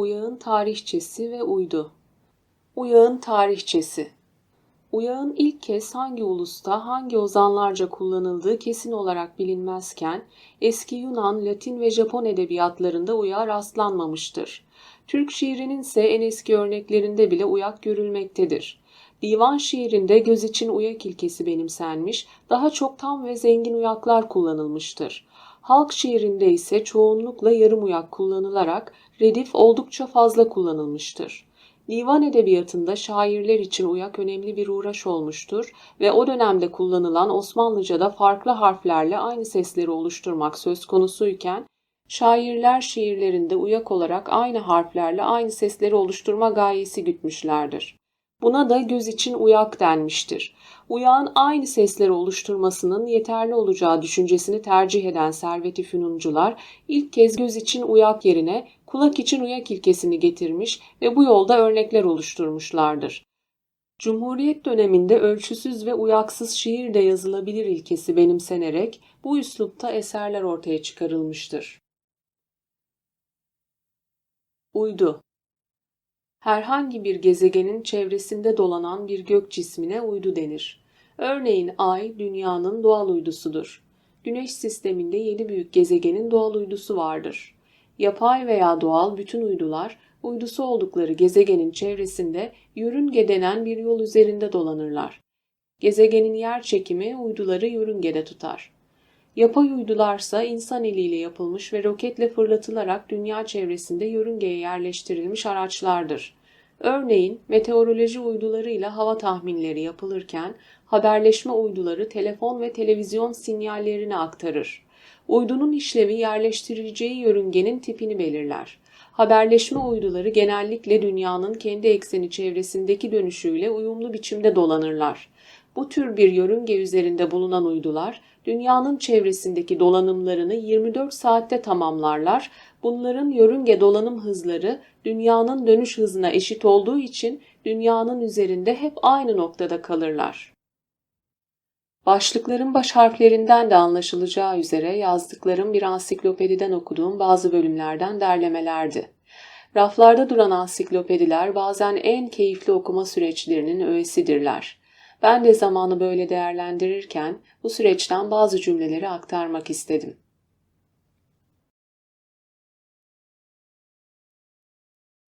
Uyağın tarihçesi ve uydu. Uyağın tarihçesi. Uyağın ilk kez hangi ulusta, hangi ozanlarca kullanıldığı kesin olarak bilinmezken, eski Yunan, Latin ve Japon edebiyatlarında uyağa rastlanmamıştır. Türk şiirinin ise en eski örneklerinde bile uyak görülmektedir. Divan şiirinde göz için uyak ilkesi benimsenmiş, daha çok tam ve zengin uyaklar kullanılmıştır. Halk şiirinde ise çoğunlukla yarım uyak kullanılarak redif oldukça fazla kullanılmıştır. Divan edebiyatında şairler için uyak önemli bir uğraş olmuştur ve o dönemde kullanılan Osmanlıca'da farklı harflerle aynı sesleri oluşturmak söz konusuyken, şairler şiirlerinde uyak olarak aynı harflerle aynı sesleri oluşturma gayesi gütmüşlerdir. Buna da göz için uyak denmiştir. Uyağın aynı sesleri oluşturmasının yeterli olacağı düşüncesini tercih eden Servet-i Fünuncular ilk kez göz için uyak yerine kulak için uyak ilkesini getirmiş ve bu yolda örnekler oluşturmuşlardır. Cumhuriyet döneminde ölçüsüz ve uyaksız şiir de yazılabilir ilkesi benimsenerek bu üslupta eserler ortaya çıkarılmıştır. Uydu Herhangi bir gezegenin çevresinde dolanan bir gök cismine uydu denir. Örneğin Ay, Dünya'nın doğal uydusudur. Güneş sisteminde yedi büyük gezegenin doğal uydusu vardır. Yapay veya doğal bütün uydular, uydusu oldukları gezegenin çevresinde yörünge denen bir yol üzerinde dolanırlar. Gezegenin yer çekimi uyduları yörüngede tutar. Yapay uydularsa insan eliyle yapılmış ve roketle fırlatılarak dünya çevresinde yörüngeye yerleştirilmiş araçlardır. Örneğin meteoroloji uydularıyla hava tahminleri yapılırken haberleşme uyduları telefon ve televizyon sinyallerini aktarır. Uydunun işlevi yerleştirileceği yörüngenin tipini belirler. Haberleşme uyduları genellikle dünyanın kendi ekseni çevresindeki dönüşüyle uyumlu biçimde dolanırlar. Bu tür bir yörünge üzerinde bulunan uydular dünyanın çevresindeki dolanımlarını 24 saatte tamamlarlar. Bunların yörünge dolanım hızları dünyanın dönüş hızına eşit olduğu için dünyanın üzerinde hep aynı noktada kalırlar. Başlıkların baş harflerinden de anlaşılacağı üzere yazdıklarım bir ansiklopediden okuduğum bazı bölümlerden derlemelerdi. Raflarda duran ansiklopediler bazen en keyifli okuma süreçlerinin öğesidirler. Ben de zamanı böyle değerlendirirken bu süreçten bazı cümleleri aktarmak istedim.